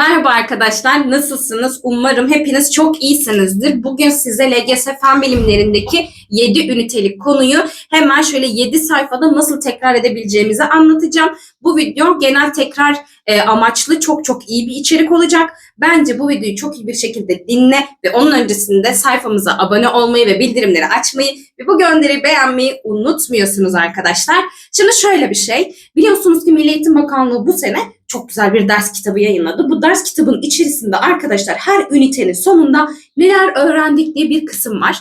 Merhaba arkadaşlar, nasılsınız? Umarım hepiniz çok iyisinizdir. Bugün size LGS Fen Bilimlerindeki 7 ünitelik konuyu hemen şöyle 7 sayfada nasıl tekrar edebileceğimizi anlatacağım. Bu video genel tekrar e, amaçlı çok çok iyi bir içerik olacak. Bence bu videoyu çok iyi bir şekilde dinle ve onun öncesinde sayfamıza abone olmayı ve bildirimleri açmayı ve bu gönderiyi beğenmeyi unutmuyorsunuz arkadaşlar. Şimdi şöyle bir şey, biliyorsunuz ki Milli Eğitim Bakanlığı bu sene çok güzel bir ders kitabı yayınladı. Bu ders kitabının içerisinde arkadaşlar her ünitenin sonunda neler öğrendik diye bir kısım var.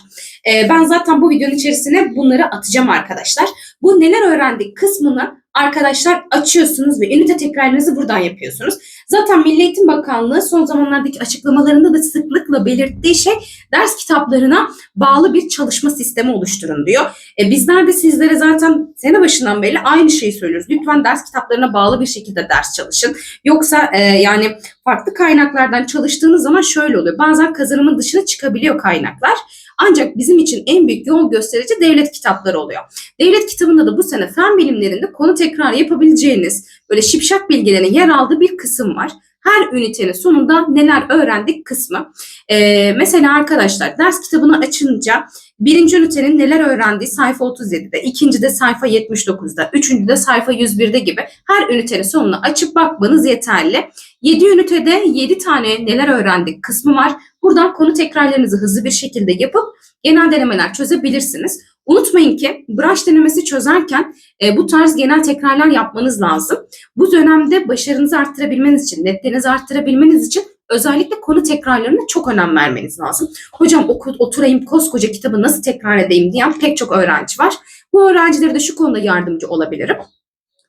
Ee, ben zaten bu videonun içerisine bunları atacağım arkadaşlar. Bu neler öğrendik kısmını arkadaşlar açıyorsunuz ve ünite tekrarlarınızı buradan yapıyorsunuz. Zaten Milli Eğitim Bakanlığı son zamanlardaki açıklamalarında da sıklıkla belirttiği şey ders kitaplarına bağlı bir çalışma sistemi oluşturun diyor. E, bizler de sizlere zaten sene başından beri aynı şeyi söylüyoruz. Lütfen ders kitaplarına bağlı bir şekilde ders çalışın. Yoksa e, yani farklı kaynaklardan çalıştığınız zaman şöyle oluyor. Bazen kazanımın dışına çıkabiliyor kaynaklar. Ancak bizim için en büyük yol gösterici devlet kitapları oluyor. Devlet kitabında da bu sene fen bilimlerinde konu tekrar yapabileceğiniz böyle şipşak bilgilerin yer aldığı bir kısım. Her ünitenin sonunda neler öğrendik kısmı. Ee, mesela arkadaşlar ders kitabını açınca birinci ünitenin neler öğrendiği sayfa 37'de, ikinci de sayfa 79'da, üçüncü de sayfa 101'de gibi her ünitenin sonunu açıp bakmanız yeterli. 7 ünitede 7 tane neler öğrendik kısmı var. Buradan konu tekrarlarınızı hızlı bir şekilde yapıp genel denemeler çözebilirsiniz. Unutmayın ki branş denemesi çözerken e, bu tarz genel tekrarlar yapmanız lazım. Bu dönemde başarınızı arttırabilmeniz için, netlerinizi arttırabilmeniz için özellikle konu tekrarlarına çok önem vermeniz lazım. Hocam oku, oturayım koskoca kitabı nasıl tekrar edeyim diyen pek çok öğrenci var. Bu öğrencilere de şu konuda yardımcı olabilirim.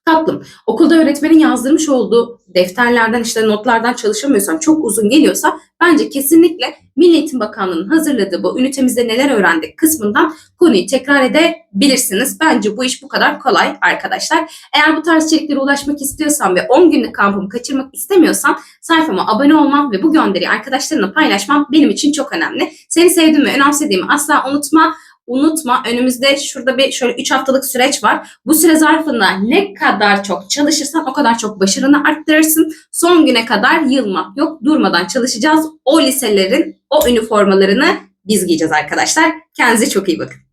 Tatlım, okulda öğretmenin yazdırmış olduğu defterlerden işte notlardan çalışamıyorsan çok uzun geliyorsa bence kesinlikle Milli Eğitim Bakanlığı'nın hazırladığı bu ünitemizde neler öğrendik kısmından konuyu tekrar edebilirsiniz. Bence bu iş bu kadar kolay arkadaşlar. Eğer bu tarz içeriklere ulaşmak istiyorsan ve 10 günlük kampımı kaçırmak istemiyorsan sayfama abone olman ve bu gönderiyi arkadaşlarınla paylaşman benim için çok önemli. Seni sevdiğimi ve önemsediğimi asla unutma unutma önümüzde şurada bir şöyle 3 haftalık süreç var. Bu süre zarfında ne kadar çok çalışırsan o kadar çok başarını arttırırsın. Son güne kadar yılma yok durmadan çalışacağız. O liselerin o üniformalarını biz giyeceğiz arkadaşlar. Kendinize çok iyi bakın.